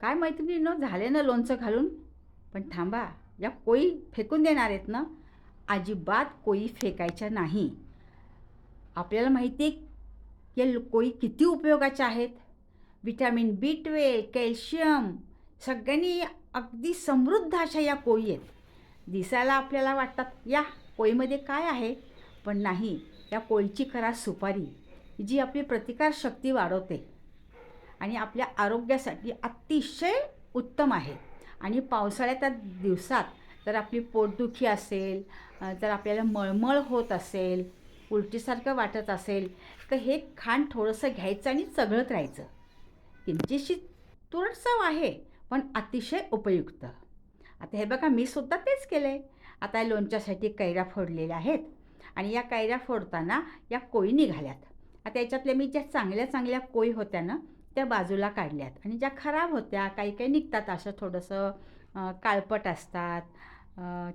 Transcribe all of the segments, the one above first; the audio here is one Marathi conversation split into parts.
काय मैत्रिणीनं झाले ना लोणचं घालून? पण थांबा या कोळी फेकून देणार आहेत ना? अजिबात कोळी फेकायच्या नाही. आपल्याला माहिती आहे या कोळी किती उपयोगाच्या आहेत? विटॅमिन बी ट्वेल कॅल्शियम सगळ्यांनी अगदी समृद्ध अशा या कोळी आहेत. दिसायला आपल्याला वाटतात या कोळीमध्ये काय आहे? पण नाही या कोळीची करा सुपारी जी आपली प्रतिकारशक्ती वाढवते. आणि आपल्या आरोग्यासाठी अतिशय उत्तम आहे. आणि पावसाळ्याच्या दिवसात जर आपली पोटदुखी असेल जर आपल्याला मळमळ होत असेल उलटीसारखं वाटत असेल तर हे खाण थोडंसं घ्यायचं आणि चघळत राहायचं. किंचितशी तुरट आहे पण अतिशय उपयुक्त. आता हे बघा मी सुद्धा तेच केलं आहे आता लोणच्यासाठी कैऱ्या फोडलेल्या आहेत आणि या कैऱ्या फोडताना या कोळी निघाल्यात. आता याच्यातल्या मी ज्या चांगल्या चांगल्या कोळी होत्या ना त्या बाजूला काढल्यात. आणि ज्या खराब होत्या काही काही निघतात असं थोडंसं काळपट असतात.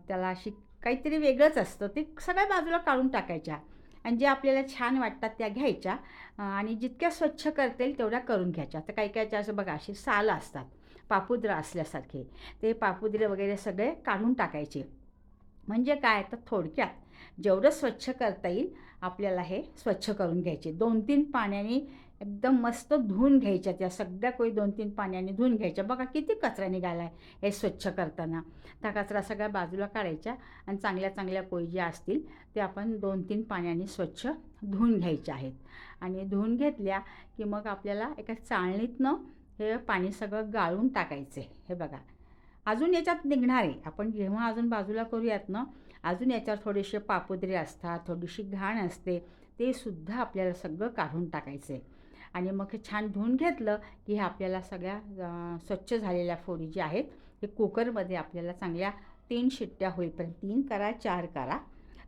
त्याला अशी काहीतरी वेगळंच असतं. ते सगळ्या बाजूला काढून टाकायच्या. आणि जे आपल्याला छान वाटतात त्या घ्यायच्या. आणि जितक्या स्वच्छ करता येईल तेवढ्या करून घ्यायच्या. तर काही काहीच्या असं बघा अशी साल असतात. पापुद्र असल्यासारखे. ते पापुद्रे वगैरे सगळे काढून टाकायचे. म्हणजे काय? तर थोडक्यात जेवढं स्वच्छ करता येईल आपल्याला हे स्वच्छ करून घ्यायचे. दोन तीन पाण्याने एकदम मस्त धुवून घ्यायच्या त्या सगळ्या कोळी दोन तीन पाण्याने धुवून घ्यायच्या. बघा किती कचरा निघाला आहे हे स्वच्छ करताना. त्या कचरा सगळ्या बाजूला काढायच्या आणि चांगल्या चांगल्या कोळी ज्या असतील ते आपण दोन तीन पाण्याने स्वच्छ धुवून घ्यायच्या आहेत. आणि धुवून घेतल्या की मग आपल्याला एका चाळणीतनं हे पाणी सगळं गाळून टाकायचे. हे बघा. अजून याच्यात निघणार. आहे आपण जेव्हा अजून बाजूला करूयात ना अजून याच्यावर थोडेसे पापुद्रे असतात थोडीशी घाण असते ते सुद्धा आपल्याला सगळं काढून टाकायचं. आहे आणि मग हे छान धुवून घेतलं की हे आपल्याला सगळ्या स्वच्छ झालेल्या फोडी ज्या आहेत हे कुकरमध्ये आपल्याला चांगल्या तीन शिट्ट्या होईपर्यंत तीन करा चार करा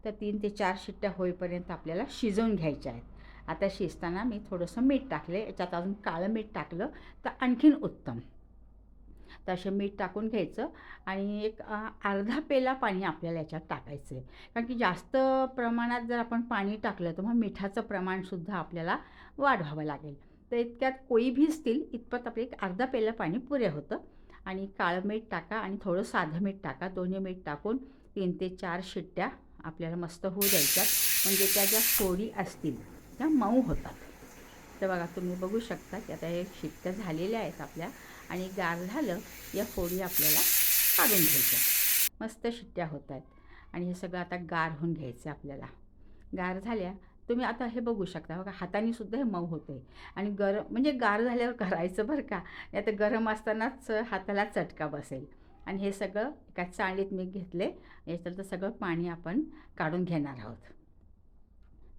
तर तीन ते चार शिट्ट्या होईपर्यंत आपल्याला शिजवून घ्यायच्या आहेत. आता शिजताना मी थोडंसं मीठ टाकले याच्यात अजून काळं मीठ टाकलं तर आणखीन उत्तम. तर असे मीठ टाकून घ्यायचं आणि एक अर्धा पेला पाणी आपल्याला याच्यात टाकायचं आहे कारण की जास्त प्रमाणात जर आपण पाणी टाकलं तर मग मिठाचं प्रमाणसुद्धा आपल्याला वाढवावं लागेल. तर इतक्यात कोळी भिजतील इतपत आपलं एक अर्धा पेला पाणी पुरे होतं. आणि काळं मीठ टाका आणि थोडं साधं मीठ टाका. दोन्ही मीठ टाकून तीन ते चार शिट्ट्या आपल्याला मस्त होऊ द्यायच्यात. म्हणजे त्या ज्या सोडी असतील त्या मऊ होतात. तर बघा तुम्ही बघू शकता की आता हे शिट्ट्या झालेल्या आहेत आपल्या आणि गार झालं या फोडी आपल्याला काढून घ्यायच्या. मस्त शिट्ट्या होत आहेत. आणि हे सगळं आता गार होऊन घ्यायचं आपल्याला. गार झाल्या तुम्ही आता हे बघू शकता. बघा हाताने सुद्धा हे मऊ होतं आहे आणि गरम म्हणजे गार झाल्यावर करायचं बरं का? नाही तर गरम असतानाच हाताला चटका बसेल. आणि हे सगळं एका चाळीत मी घेतले. याच्यातलं सगळं पाणी आपण काढून घेणार आहोत.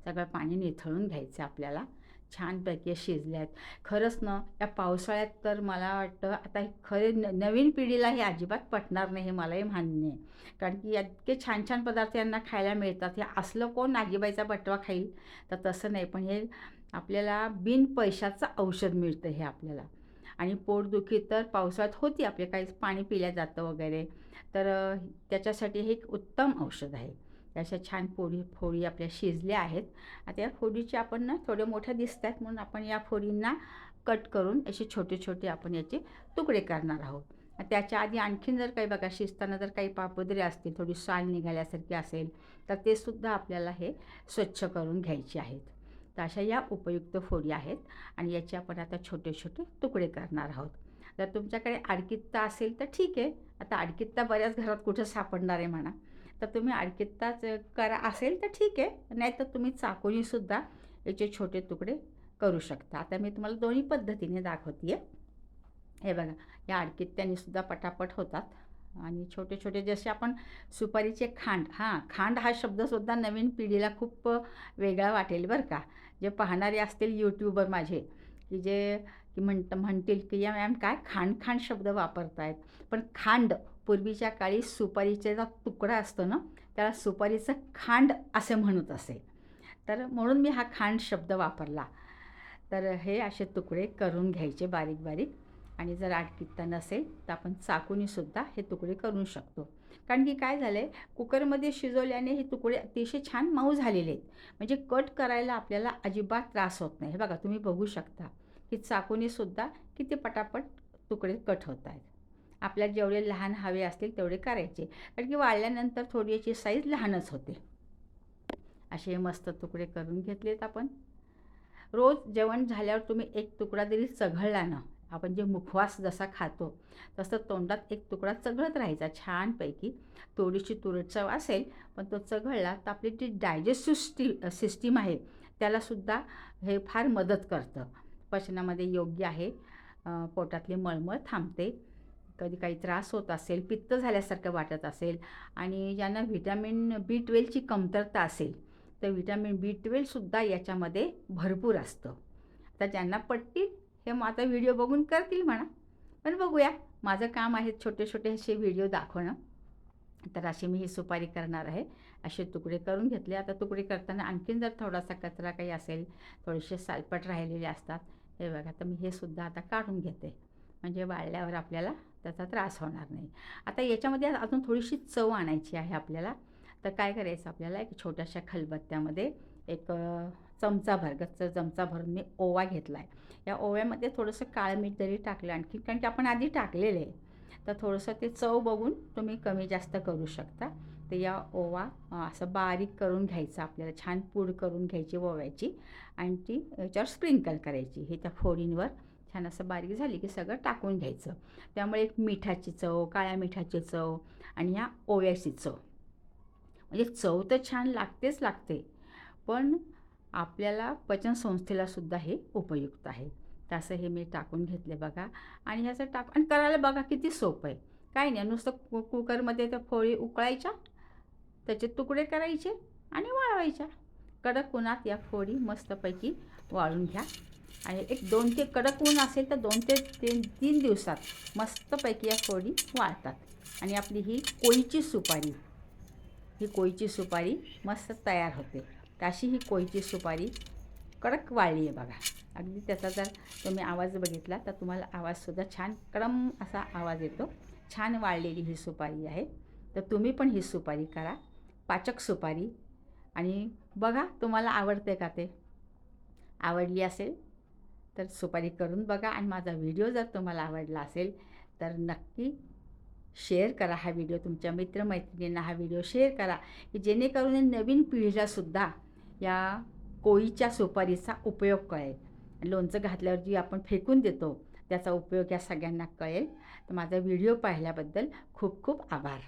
सगळं पाणी निथळून घ्यायचं आपल्याला. छानपैकी शिजल्यात. आहेत खरंच ना या पावसाळ्यात तर मला वाटतं आता हे खरे न नवीन पिढीला हे अजिबात पटणार नाही हे मलाही मान्य आहे. कारण की इतके छान छान पदार्थ यांना खायला मिळतात. हे असलं कोण आजीबाईचा बटवा खाईल? तर तसं नाही पण हे आपल्याला बिन पैशाचं औषध मिळतं हे आपल्याला. आणि पोटदुखी तर पावसाळ्यात होती आपले काही पाणी पिल्या जातं वगैरे. तर त्याच्यासाठी हे एक उत्तम औषध आहे. अशा छान पोळी फोडी आपल्या शिजल्या आहेत. आता या फोडीचे आपण ना थोडे मोठ्या दिसत आहेत म्हणून आपण या फोडींना कट करून असे छोटे छोटे आपण याचे तुकडे करणार आहोत. त्याच्या आधी आणखीन जर काही बघा शिजताना जर काही पापुद्रे असतील थोडी साल निघाल्यासारखी असेल तर ते सुद्धा आपल्याला हे स्वच्छ करून घ्यायचे आहेत. तर अशा या उपयुक्त फोडी आहेत आणि याचे आपण आता छोटे छोटे तुकडे करणार आहोत. जर तुमच्याकडे आडकित्ता असेल तर ठीक आहे. आता आडकित्ता बऱ्याच घरात कुठं सापडणार आहे म्हणा. तर तुम्ही आडकित्ताच करा असेल तर ठीक आहे. नाही तर तुम्ही चाकूनीसुद्धा याचे छोटे तुकडे करू शकता. आता मी तुम्हाला दोन्ही पद्धतीने दाखवते हे बघा या आडकित्त्यानेसुद्धा पटापट होतात. आणि छोटे छोटे जसे आपण सुपारीचे खांड हां खांड हा शब्दसुद्धा नवीन पिढीला खूप वेगळा वाटेल बरं का. जे पाहणारे असतील यूट्यूबर माझे की जे की म्हणत म्हणतील की या मॅम काय खांड खांड शब्द वापरतायत. पण खांड पूर्वीच्या काळी सुपारीचा जो तुकडा असतो ना त्याला सुपारीचं खांड असे म्हणत असे. तर म्हणून मी हा खांड शब्द वापरला. तर हे असे तुकडे करून घ्यायचे बारीक बारीक. आणि जर आटकित्ता नसेल तर आपण चाकूनीसुद्धा हे तुकडे करू शकतो. कारण की काय झालं आहे कुकरमध्ये शिजवल्याने हे तुकडे अतिशय छान मऊ झालेले आहेत. म्हणजे कट करायला आपल्याला अजिबात त्रास होत नाही. हे बघा तुम्ही बघू शकता की चाकूनीसुद्धा किती पटापट तुकडे कट होत आहेत. आपल्याला जेवढे लहान हवे असतील तेवढे करायचे. कारण की वाळल्यानंतर थोडी याची साईज लहानच होते. असे मस्त तुकडे करून घेतलेत आपण. रोज जेवण झाल्यावर तुम्ही एक तुकडा जरी चघळला ना आपण जे मुखवास जसा खातो तसं तोंडात एक तुकडा चघळत राहायचा छानपैकी. थोडीशी तुरट चव असेल पण तो चघळला तर आपली जी डायजेस्टिव्ह सिस्टी सिस्टीम आहे त्यालासुद्धा हे फार मदत करतं. पचनामध्ये योग्य आहे. पोटातली मळमळ थांबते. कधी काही त्रास होत असेल पित्त झाल्यासारखं वाटत असेल आणि ज्यांना व्हिटॅमिन बी ट्वेल्वची कमतरता असेल तर व्हिटॅमिन बी ट्वेल्वसुद्धा याच्यामध्ये भरपूर असतं. तर ज्यांना पटतील हे मग आता व्हिडिओ बघून करतील म्हणा. पण बघूया माझं काम आहे छोटे छोटे असे व्हिडिओ दाखवणं. तर अशी मी ही सुपारी करणार आहे. असे तुकडे करून घेतले. आता तुकडे करताना आणखीन जर थोडासा कचरा काही असेल थोडेसे सालपट राहिलेले असतात हे बघा तर मी हे सुद्धा आता काढून घेते. म्हणजे वाळल्यावर आपल्याला त्याचा त्रास होणार नाही. आता याच्यामध्ये अजून थोडीशी चव आणायची आहे आपल्याला. तर काय करायचं आपल्याला? एक छोट्याशा खलबत्त्यामध्ये एक चमचाभर गच्च चमचा भरून मी ओवा घेतला आहे या ओव्यामध्ये थोडंसं काळं मीठ जरी टाकलं आणखी कारण की आपण आधी टाकलेलं आहे. तर थोडंसं ते चव बघून तुम्ही कमी जास्त करू शकता. तर या ओवा असं बारीक करून घ्यायचा आपल्याला. छान पूड करून घ्यायची ओव्याची. आणि ती याच्यावर स्प्रिंकल करायची. हे त्या फोडींवर छान असं बारीक झाली की सगळं टाकून घ्यायचं. त्यामुळे एक मिठाची चव काळ्या मिठाची चव आणि ह्या ओव्याची चव. म्हणजे चव तर छान लागतेच लागते पण आपल्याला पचनसंस्थेला सुद्धा हे उपयुक्त आहे. तसं हे मी टाकून घेतले बघा. आणि ह्याचं टाक आणि करायला बघा किती सोपं आहे. काही नाही नुसतं कु कुकरमध्ये त्या फोळी उकळायच्या त्याचे तुकडे करायचे आणि वाळवायच्या. कडक उन्हात या फोडी मस्तपैकी वाळून घ्या. आणि एक दोन ते कडक ऊन असेल तर दोन ते तीन तीन दिवसात मस्तपैकी या फोडी वाळतात. आणि आपली ही कोळीची सुपारी. ही कोळीची सुपारी मस्त तयार होते. अशी ही कोळीची सुपारी कडक वाळली आहे बघा. अगदी त्याचा जर तुम्ही आवाज बघितला तर तुम्हाला आवाजसुद्धा छान कडम असा आवाज येतो. छान वाळलेली ही सुपारी आहे. तर तुम्ही पण ही सुपारी करा. पाचक सुपारी. आणि बघा तुम्हाला आवडते का ते? आवडली असेल तर सुपारी करून बघा आणि माझा व्हिडिओ जर तुम्हाला आवडला असेल तर नक्की शेअर करा हा व्हिडिओ. तुमच्या मित्रमैत्रिणींना हा व्हिडिओ शेअर करा की जेणेकरून नवीन पिढीलासुद्धा या कोळीच्या सुपारीचा उपयोग कळेल. लोणचं घातल्यावर जी आपण फेकून देतो त्याचा उपयोग या सगळ्यांना कळेल. तर माझा व्हिडिओ पाहिल्याबद्दल खूप खूप आभार.